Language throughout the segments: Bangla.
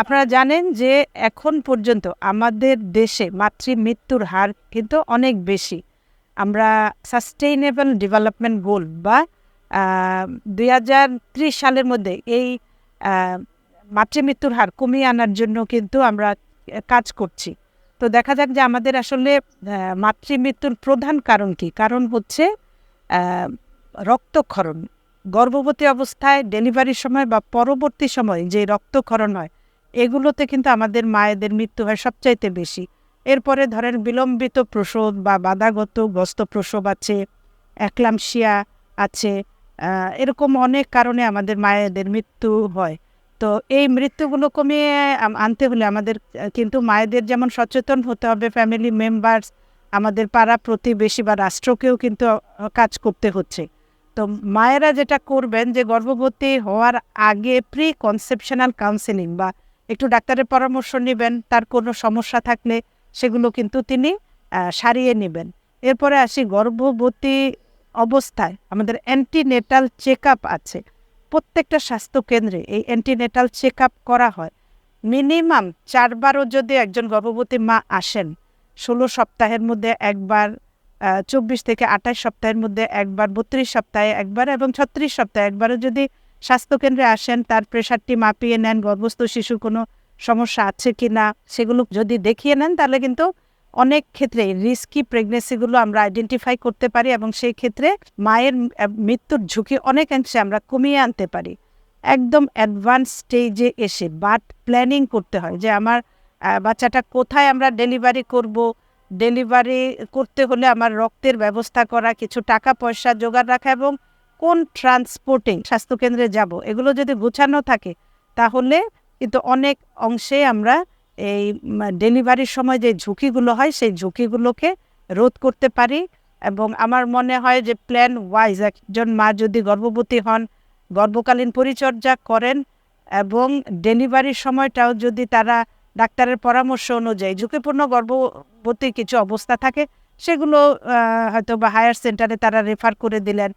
আপনারা জানেন যে এখন পর্যন্ত আমাদের দেশে মাতৃ মৃত্যুর হার কিন্তু অনেক বেশি। আমরা সাস্টেইনেবল ডেভেলপমেন্ট গোল বা দুই হাজার ত্রিশ সালের মধ্যে এই মাতৃমৃত্যুর হার কমিয়ে আনার জন্য কিন্তু আমরা কাজ করছি। তো দেখা যাক যে আমাদের আসলে মাতৃমৃত্যুর প্রধান কারণ কি? কারণ হচ্ছে রক্তক্ষরণ। গর্ভবতী অবস্থায় ডেলিভারির সময় বা পরবর্তী সময় যে রক্তক্ষরণ হয় এগুলোতে কিন্তু আমাদের মায়েদের মৃত্যু হয় সবচাইতে বেশি। এরপরে ধরেন বিলম্বিত প্রসব বা বাধাগত গ্রস্ত প্রসব আছে অ্যাক্লামশিয়া আছে এরকম অনেক কারণে আমাদের মায়েদের মৃত্যু হয়। তো এই মৃত্যুগুলো কমিয়ে আনতে হলে আমাদের, কিন্তু মায়েদের যেমন সচেতন হতে হবে, ফ্যামিলি মেম্বার্স, আমাদের পাড়া প্রতিবেশী বা রাষ্ট্রকেও কিন্তু কাজ করতে হচ্ছে। তো মায়েরা যেটা করবেন যে গর্ভবতী হওয়ার আগে প্রি কনসেপশনাল কাউন্সেলিং বা একটু ডাক্তারের পরামর্শ নেবেন, তার কোনো সমস্যা থাকলে সেগুলো কিন্তু তিনি সারিয়ে নেবেন। এরপরে আসি গর্ভবতী অবস্থায়, আমাদের অ্যান্টিনেটাল চেক আছে। প্রত্যেকটা স্বাস্থ্য কেন্দ্রে এই অ্যান্টিনেটাল চেক করা হয়। মিনিমাম চারবারও যদি একজন গর্ভবতী মা আসেন, ষোলো সপ্তাহের মধ্যে একবার চব্বিশ থেকে আঠাশ সপ্তাহের মধ্যে একবার, বত্রিশ সপ্তাহে একবার এবং ছত্রিশ সপ্তাহে একবারও যদি স্বাস্থ্যকেন্দ্রে আসেন, তার প্রেশারটি মাপিয়ে নেন, গর্ভস্থ শিশুর কোনো সমস্যা আছে কি না সেগুলো যদি দেখিয়ে নেন, তাহলে কিন্তু অনেক ক্ষেত্রে রিস্কি প্রেগনেন্সিগুলো আমরা আইডেন্টিফাই করতে পারি এবং সেই ক্ষেত্রে মায়ের মৃত্যুর ঝুঁকি অনেকাংশে আমরা কমিয়ে আনতে পারি। একদম অ্যাডভান্স স্টেজে এসে বাট প্ল্যানিং করতে হয় যে আমার বাচ্চাটা কোথায় আমরা ডেলিভারি করব? ডেলিভারি করতে হলে আমার রক্তের ব্যবস্থা করা, কিছু টাকা পয়সা জোগাড় রাখা এবং কোন ট্রান্সপোর্টিং স্বাস্থ্যকেন্দ্রে যাব, এগুলো যদি গোছানো থাকে, তাহলে কিন্তু অনেক অংশে আমরা এই ডেলিভারির সময় যে ঝুঁকিগুলো হয়, সেই ঝুঁকিগুলোকে রোধ করতে পারি। এবং আমার মনে হয় যে প্ল্যান ওয়াইজ একজন মা যদি গর্ভবতী হন, গর্ভকালীন পরিচর্যা করেন এবং ডেলিভারির সময়টাও যদি তারা ডাক্তারের পরামর্শ অনুযায়ী, ঝুঁকিপূর্ণ গর্ভবতী কিছু অবস্থা থাকে, সেগুলো হয়তো বা হায়ার সেন্টারে তারা রেফার করে দিলেন।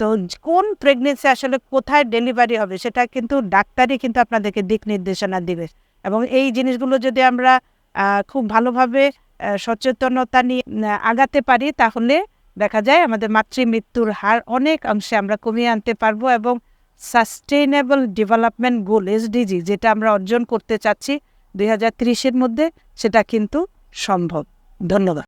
তো কোন প্রেগনেন্সি আসলে কোথায় ডেলিভারি হবে, সেটা কিন্তু ডাক্তারই কিন্তু আপনাদেরকে দিক নির্দেশনা দিবে। এবং এই জিনিসগুলো যদি আমরা খুব ভালোভাবে সচেতনতা নিয়ে আগাতে পারি, তাহলে দেখা যায় আমাদের মাতৃ মৃত্যুর হার অনেক অংশে আমরা কমিয়ে আনতে পারব এবং সাস্টেইনেবল ডেভেলপমেন্ট গোল এসডিজি যেটা আমরা অর্জন করতে চাচ্ছি দুই হাজার মধ্যে, সেটা কিন্তু সম্ভব। ধন্যবাদ।